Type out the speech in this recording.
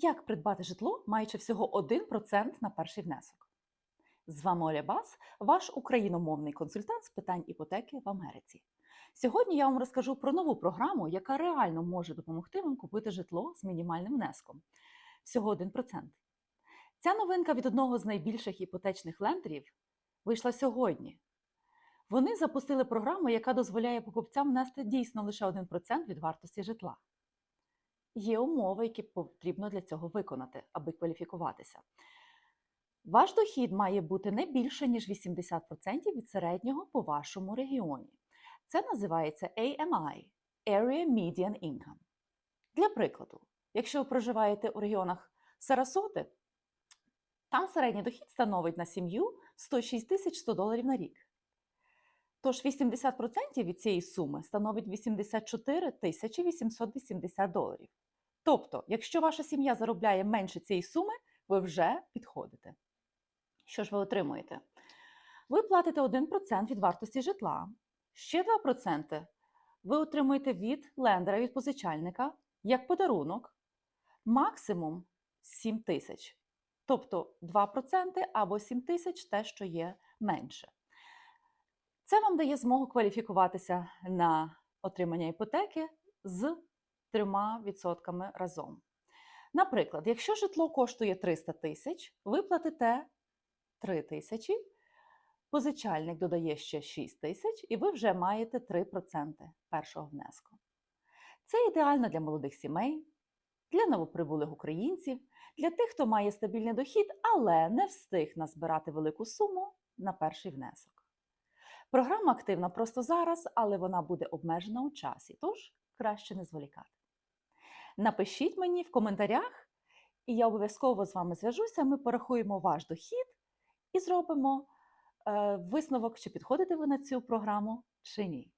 Як придбати житло, маючи всього 1% на перший внесок? З вами Оля Бас, ваш україномовний консультант з питань іпотеки в Америці. Сьогодні я вам розкажу про нову програму, яка реально може допомогти вам купити житло з мінімальним внеском всього 1%. Ця новинка від одного з найбільших іпотечних лендерів вийшла сьогодні. Вони запустили програму, яка дозволяє покупцям внести дійсно лише 1% від вартості житла. Є умови, які потрібно для цього виконати, аби кваліфікуватися. Ваш дохід має бути не більше, ніж 80% від середнього по вашому регіоні. Це називається AMI Area Median Income. Для прикладу, якщо ви проживаєте у регіонах Сарасоти, там середній дохід становить на сім'ю 106 тисяч 100 доларів на рік. Тож 80% від цієї суми становить 84 тисячі 880 доларів. Тобто, якщо ваша сім'я заробляє менше цієї суми, ви вже підходите. Що ж ви отримуєте? Ви платите 1% від вартості житла, ще 2% ви отримуєте від лендера, від позичальника як подарунок, максимум 7 тисяч. Тобто 2% або 7 тисяч те, що є менше. Це вам дає змогу кваліфікуватися на отримання іпотеки з 3% разом. Наприклад, якщо житло коштує 300 тисяч, ви платите 3 тисячі, позичальник додає ще 6 тисяч, і ви вже маєте 3% першого внеску. Це ідеально для молодих сімей, для новоприбулих українців, для тих, хто має стабільний дохід, але не встиг назбирати велику суму на перший внесок. Програма активна просто зараз, але вона буде обмежена у часі, тож краще не зволікати. Напишіть мені в коментарях, і я обов'язково з вами зв'яжуся. Ми порахуємо ваш дохід і зробимо е, висновок, чи підходите ви на цю програму чи ні.